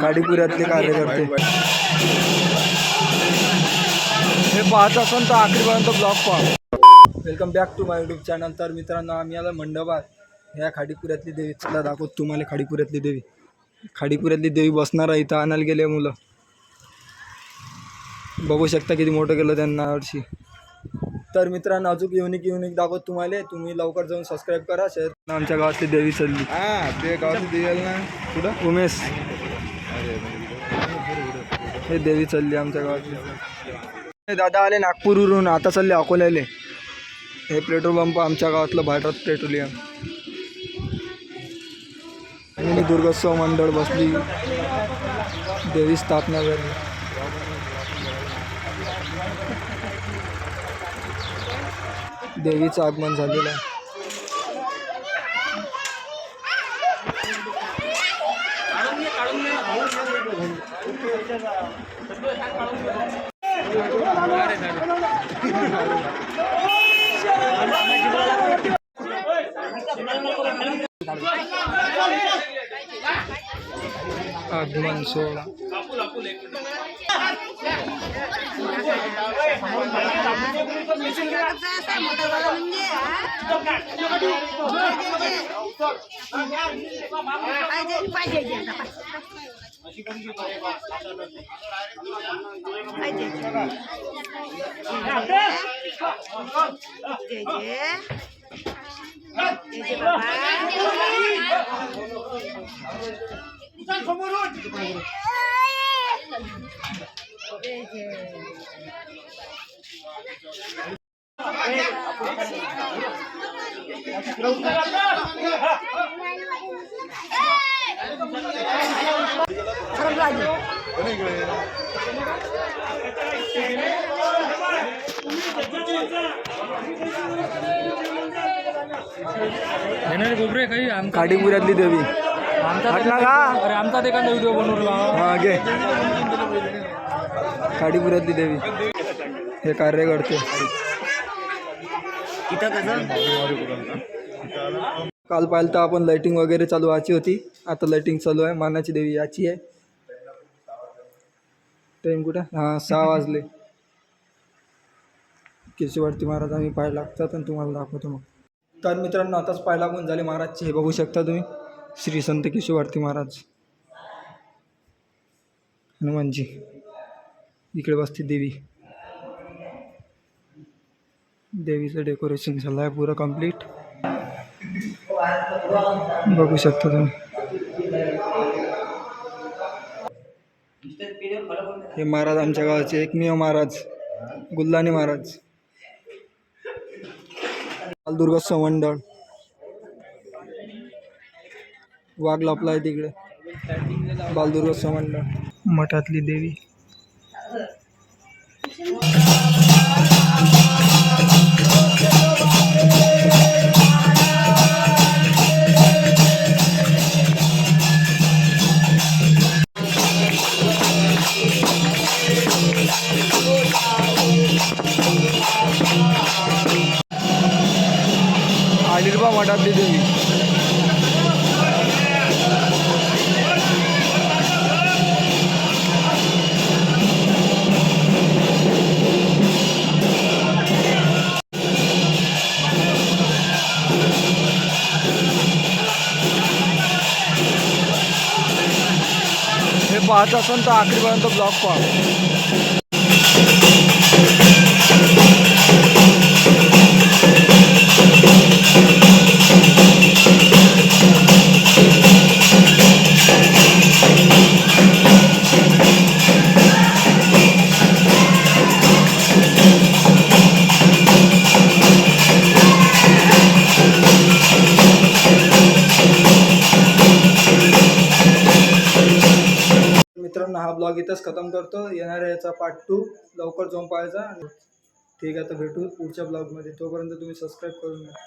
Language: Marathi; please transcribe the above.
काडीपुऱ्यातले कार्यकर्ते. हे पाहत असून तर आखरीपर्यंत ब्लॉग पहा. Welcome back to my YouTube channel तर मित्रांनो आम्ही आला मंडपात. ह्या खाडीपुऱ्यातली देवी. चला दाखवत तुम्हाला खाडीपुऱ्यातली देवी. खाडीपुऱ्यातली देवी बसणार आहे इथं. आणायला गेले मुलं. बघू शकता किती मोठं केलं त्यांना. वर्षी तर मित्रांनो अजून युनिक युनिक दाखवत तुम्हाला. तुम्ही लवकर जाऊन सबस्क्राईब करा. शेअर आमच्या गावातली देवी चालली हा ते गावाची दिवेल ना? कुठं? उमेश. हे देवी चालली आमच्या गावातली. दादा आले नागपूरवरून. आता चालले अकोल्याले. हे पेट्रोल पंप आमच्या गावातलं भारत पेट्रोलियम. आणि दुर्गोत्सव मंडळ बसली. देवी स्थापना झाली. देवीचं आगमन झालेलं आहे. आगमन सोहळा. येणार गोबरे काही खाडीपुऱ्यातली देवी. आमचा हटला का? अरे आमचा एखादा व्हिडिओ बनवला. हा घे. खाडीपुऱ्यातली देवी. हे कार्यकर्ते काल पाहिलं तर आपण लाईटिंग वगैरे चालू व्हायची होती. आता लाईटिंग चालू आहे. मानाची देवी याची आहे. टाईम कुठं? हां सहा वाजले. केशवरती महाराज आम्ही पाय लागतात आणि तुम्हाला दाखवतो मग. तर मित्रांनो आताच पाय लागून झाले महाराजचे. हे बघू शकता तुम्ही. श्री संत केशवरती महाराज. हनुमानजी. इकडे बसते देवी. देवीचं डेकोरेशन झालं आहे पुरं कंप्लीट बघू शकता तुम्ही. हे महाराज आमच्या गावाचे एकमेव महाराज गुल्लानी महाराज. दुर्गोत्सव मंडळ वाघ लपला आहे तिकडे. बालदुर्गोत्सव मंडळ मठातली देवी. आलिरबा मठातली देवी पाहत असेल तर आखरीपर्यंत ब्लॉग पहा. मित्रांनो हा ब्लॉग इथंच खतम करतो. येणार याचा पार्ट टू लवकर जाऊन पाहायचा. ठीक आहे तर भेटू पुढच्या ब्लॉगमध्ये. तोपर्यंत तुम्ही सबस्क्राईब करून घ्या.